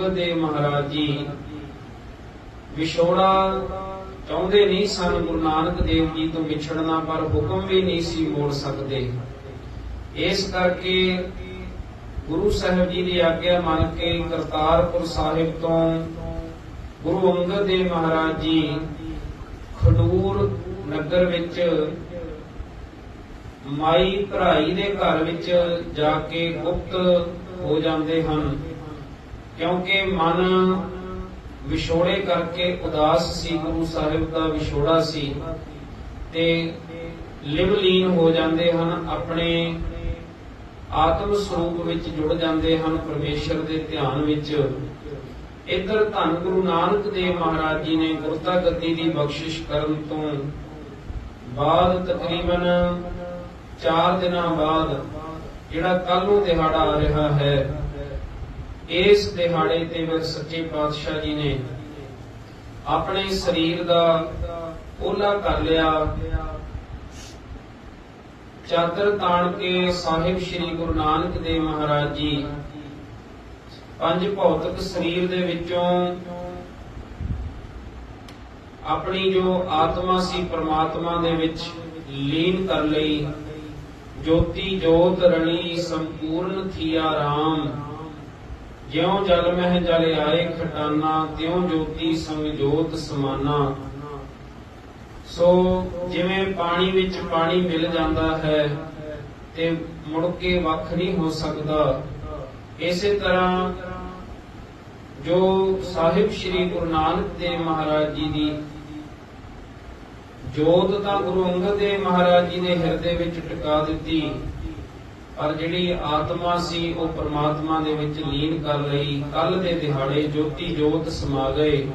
ਅੰਗਦ ਮਹਾਰਾਜ ਜੀ ਵਿਛੋੜਾ ਚਾਹੁੰਦੇ ਨਹੀਂ ਸਨ, ਗੁਰੂ ਨਾਨਕ ਦੇਵ ਜੀ ਤੋਂ ਵਿਛੜਨਾ, ਪਰ ਹੁਕਮ ਵੀ ਨਹੀਂ ਸੀ ਮੋੜ ਸਕਦੇ। ਇਸ ਕਰਕੇ ਗੁਰੂ ਸਾਹਿਬ ਜੀ ਦੀ ਆਗਿਆ ਮੰਨ ਕੇ ਕਰਤਾਰਪੁਰ ਸਾਹਿਬ ਤੋਂ ਗੁਰੂ ਅੰਗਦ ਦੇਵ ਮਹਾਰਾਜ ਜੀ ਖਡੂਰ ਨਗਰ ਵਿੱਚ ਮਾਈ ਭਰਾਈ ਦੇ ਘਰ ਵਿੱਚ ਜਾ ਕੇ ਗੁਪਤ ਹੋ ਜਾਂਦੇ ਹਨ। ਕਿਉਂਕਿ ਮਨ ਵਿਛੋੜੇ ਕਰਕੇ ਉਦਾਸ ਸੀ, ਗੁਰੂ ਸਾਹਿਬ ਦਾ ਵਿਛੋੜਾ ਸੀ ਤੇ ਲਿਵਲੀਨ ਹੋ ਜਾਂਦੇ ਹਨ, ਆਪਣੇ ਆਤਮ ਸਰੂਪ ਵਿੱਚ ਜੁੜ ਜਾਂਦੇ ਹਨ ਪਰਮੇਸ਼ਰ ਦੇ ਧਿਆਨ ਵਿੱਚ। ਇਧਰ ਧੰਨ ਗੁਰੂ ਨਾਨਕ ਦੇਵ ਮਹਾਰਾਜ ਜੀ ਨੇ ਗੁਰਤਾ ਗੱਦੀ ਦੀ ਬਖਸ਼ਿਸ਼ ਕਰਨ ਤੋਂ ਬਾਅਦ ਤਕਰੀਬਨ 4 ਦਿਨਾਂ ਬਾਅਦ ਜਿਹੜਾ ਕੱਲ ਨੂੰ ਦਿਹਾੜਾ ਆ ਰਿਹਾ ਹੈ ਇਸ ਦਿਹਾੜੇ ਤੇ ਫਿਰ ਸੱਚੇ ਪਾਤਸ਼ਾਹ ਜੀ ਨੇ ਆਪਣੇ ਸਰੀਰ ਦਾ ਓਲਾ ਕਰ ਲਿਆ। ਚਾਦਰ ਤਾਣ ਕੇ ਸਾਹਿਬ ਸ੍ਰੀ ਗੁਰੂ ਨਾਨਕ ਦੇਵ ਮਹਾਰਾਜ ਜੀ ਪੰਜ ਭੌਤਿਕ ਸਰੀਰ ਦੇ ਵਿੱਚੋਂ ਆਪਣੀ ਜੋ ਆਤਮਾ ਸੀ ਪ੍ਰਮਾਤਮਾ ਦੇ ਵਿੱਚ ਲੀਨ ਕਰ ਲਈ। ਜੋਤੀ ਜੋਤ ਰਣੀ ਸੰਪੂਰਨ ਥੀਆ ਰਾਮ। ਜਿਉ ਜਲ ਮਹਿ ਜਲ ਆਏ ਖਟਾਨਾ, ਤਿਉ ਜੋਤੀ ਸੰਗ ਜੋਤ ਸਮਾਨਾ। ਸੋ ਜਿਵੇਂ ਪਾਣੀ ਵਿੱਚ ਪਾਣੀ ਮਿਲ ਜਾਂਦਾ ਹੈ, ਤੇ ਮੁੜ ਕੇ ਵੱਖ ਨਹੀਂ ਹੋ ਸਕਦਾ। ਇਸੇ ਤਰ੍ਹਾਂ ਜੋ ਸਾਹਿਬ ਸ੍ਰੀ ਗੁਰੂ ਨਾਨਕ ਦੇਵ ਮਹਾਰਾਜ ਜੀ ਦੀ ਜੋਤ ਤਾਂ ਗੁਰੂ ਅੰਗਦ ਦੇਵ ਮਹਾਰਾਜ ਜੀ ਨੇ ਹਿਰਦੇ ਵਿੱਚ ਟਿਕਾ ਦਿੱਤੀ ਪਰ ਜਿਹੜੀ ਆਤਮਾ ਸੀ, ਉਹ ਪਰਮਾਤਮਾ ਦੇ ਵਿੱਚ ਲੀਨ ਕਰ ਲਈ। ਕੱਲ ਦੇ ਦਿਹਾੜੇ ਜੋਤੀ ਜੋਤ ਸਮਾ ਗਏ।